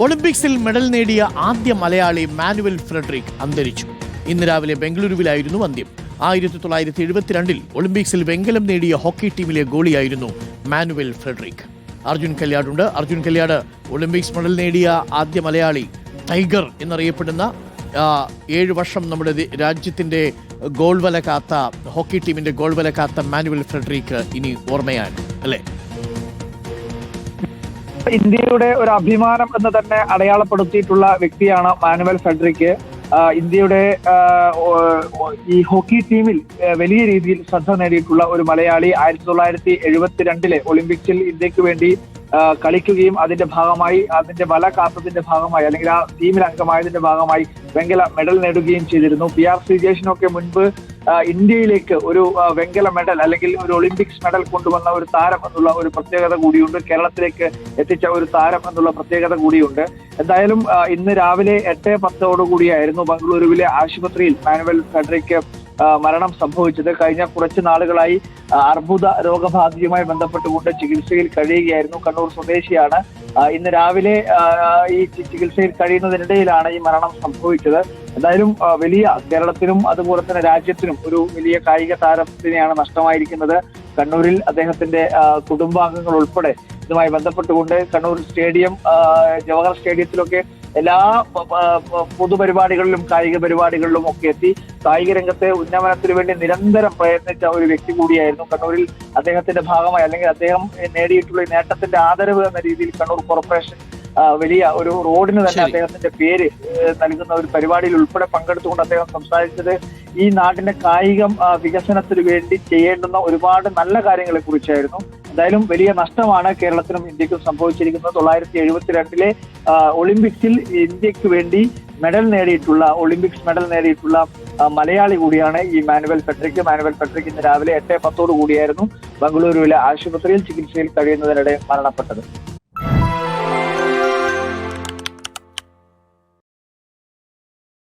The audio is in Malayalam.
ഒളിമ്പിക്സിൽ മെഡൽ നേടിയ ആദ്യ മലയാളി മാനുവൽ ഫ്രെഡറിക് അന്തരിച്ചു. ഇന്ന് രാവിലെ ബംഗളൂരുവിലായിരുന്നു അന്ത്യം. ആയിരത്തി തൊള്ളായിരത്തി എഴുപത്തിരണ്ടിൽ ഒളിമ്പിക്സിൽ വെങ്കലം നേടിയ ഹോക്കി ടീമിലെ ഗോളിയായിരുന്നു മാനുവൽ ഫ്രെഡറിക്. അർജുൻ കല്യാടുണ്ട്. അർജുൻ കല്യാട് ഒളിമ്പിക്സ് മെഡൽ നേടിയ ആദ്യ മലയാളി ടൈഗർ എന്നറിയപ്പെടുന്ന ഏഴ് വർഷം നമ്മുടെ രാജ്യത്തിന്റെ ഗോൾ വല കാത്ത ഹോക്കി ടീമിന്റെ ഗോൾ വല കാത്ത മാനുവൽ ഫ്രെഡറിക് ഇനി ഓർമ്മയാണ്. അല്ലേ? ഇന്ത്യയുടെ ഒരു അഭിമാനം എന്ന് തന്നെ അടയാളപ്പെടുത്തിയിട്ടുള്ള വ്യക്തിയാണ് മാനുവൽ ഫെഡറിക്ക് ഇന്ത്യയുടെ ഈ ഹോക്കി ടീമിൽ വലിയ രീതിയിൽ ശ്രദ്ധ നേടിയിട്ടുള്ള ഒരു മലയാളി ആയിരത്തി തൊള്ളായിരത്തി എഴുപത്തിരണ്ടിലെ ഒളിമ്പിക്സിൽ ഇന്ത്യയ്ക്ക് വേണ്ടി കളിക്കുകയും അതിന്റെ ഭാഗമായി അതിന്റെ വല കാത്തതിന്റെ ഭാഗമായി അല്ലെങ്കിൽ ആ ടീമിൽ അംഗമായതിന്റെ ഭാഗമായി വെങ്കല മെഡൽ നേടുകയും ചെയ്തിരുന്നു. പി ആർ ശ്രീജേഷിനൊക്കെ മുൻപ് ഇന്ത്യയിലേക്ക് ഒരു വെങ്കല മെഡൽ അല്ലെങ്കിൽ ഒരു ഒളിമ്പിക്സ് മെഡൽ കൊണ്ടുവന്ന ഒരു താരം എന്നുള്ള ഒരു പ്രത്യേകത കൂടിയുണ്ട്. കേരളത്തിലേക്ക് എത്തിച്ച ഒരു താരം എന്നുള്ള പ്രത്യേകത കൂടിയുണ്ട്. എന്തായാലും ഇന്ന് രാവിലെ എട്ട് പത്തോടുകൂടിയായിരുന്നു ബംഗളൂരുവിലെ ആശുപത്രിയിൽ മാനുവൽ ഫെഡറിക്ക് ആ, മരണം സംഭവിച്ചത്. കഴിഞ്ഞ കുറച്ച് നാളുകളായി അർബുദ രോഗബാധയുമായി ബന്ധപ്പെട്ടുകൊണ്ട് ചികിത്സയിൽ കഴിയുകയായിരുന്നു കണ്ണൂർ സ്വദേശിയാണ്. ഇന്ന് രാവിലെ ഈ ചികിത്സയിൽ കഴിയുന്നതിനിടയിലാണ് ഈ മരണം സംഭവിച്ചത്. എന്തായാലും വലിയ കേരളത്തിനും അതുപോലെ തന്നെ രാജ്യത്തിനും ഒരു വലിയ കായിക താരത്തിനെയാണ് നഷ്ടമായിരിക്കുന്നത്. കണ്ണൂരിൽ അദ്ദേഹത്തിന്റെ കുടുംബാംഗങ്ങൾ ഉൾപ്പെടെ ഇതുമായി ബന്ധപ്പെട്ടുകൊണ്ട് കണ്ണൂർ സ്റ്റേഡിയം ജവഹർ സ്റ്റേഡിയത്തിലൊക്കെ എല്ലാ പൊതുപരിപാടികളിലും കായിക പരിപാടികളിലും ഒക്കെ എത്തി. കായിക രംഗത്തെ ഉന്നമനത്തിന് വേണ്ടി നിരന്തരം പ്രയത്നിച്ച ഒരു വ്യക്തി കൂടിയായിരുന്നു കണ്ണൂരിൽ അദ്ദേഹത്തിന്റെ ഭാഗമായി. അല്ലെങ്കിൽ അദ്ദേഹം നേടിയിട്ടുള്ള നേട്ടത്തിന്റെ ആദരവ് എന്ന രീതിയിൽ കണ്ണൂർ കോർപ്പറേഷൻ വലിയ ഒരു റോഡിന് തന്നെ അദ്ദേഹത്തിന്റെ പേര് നൽകുന്ന ഒരു പരിപാടിയിൽ ഉൾപ്പെടെ പങ്കെടുത്തുകൊണ്ട് അദ്ദേഹം സംസാരിച്ചത് ഈ നാടിന്റെ കായികം വികസനത്തിന് വേണ്ടി ചെയ്യേണ്ടുന്ന ഒരുപാട് നല്ല കാര്യങ്ങളെ കുറിച്ചായിരുന്നു. എന്തായാലും വലിയ നഷ്ടമാണ് കേരളത്തിനും ഇന്ത്യക്കും സംഭവിച്ചിരിക്കുന്നത്. തൊള്ളായിരത്തി എഴുപത്തിരണ്ടിലെ ഒളിമ്പിക്സിൽ ഇന്ത്യയ്ക്ക് വേണ്ടി മെഡൽ നേടിയിട്ടുള്ള ഒളിമ്പിക്സ് മെഡൽ നേടിയിട്ടുള്ള മലയാളി കൂടിയാണ് ഈ മാനുവൽ ഫെഡറിക് മാനുവൽ ഫെഡറിക് ഇന്ന് രാവിലെ എട്ട് പത്തോടു കൂടിയായിരുന്നു ബംഗളൂരുവിലെ ആശുപത്രിയിൽ ചികിത്സയിൽ കഴിയുന്നതിനിടെ മരണപ്പെട്ടത്.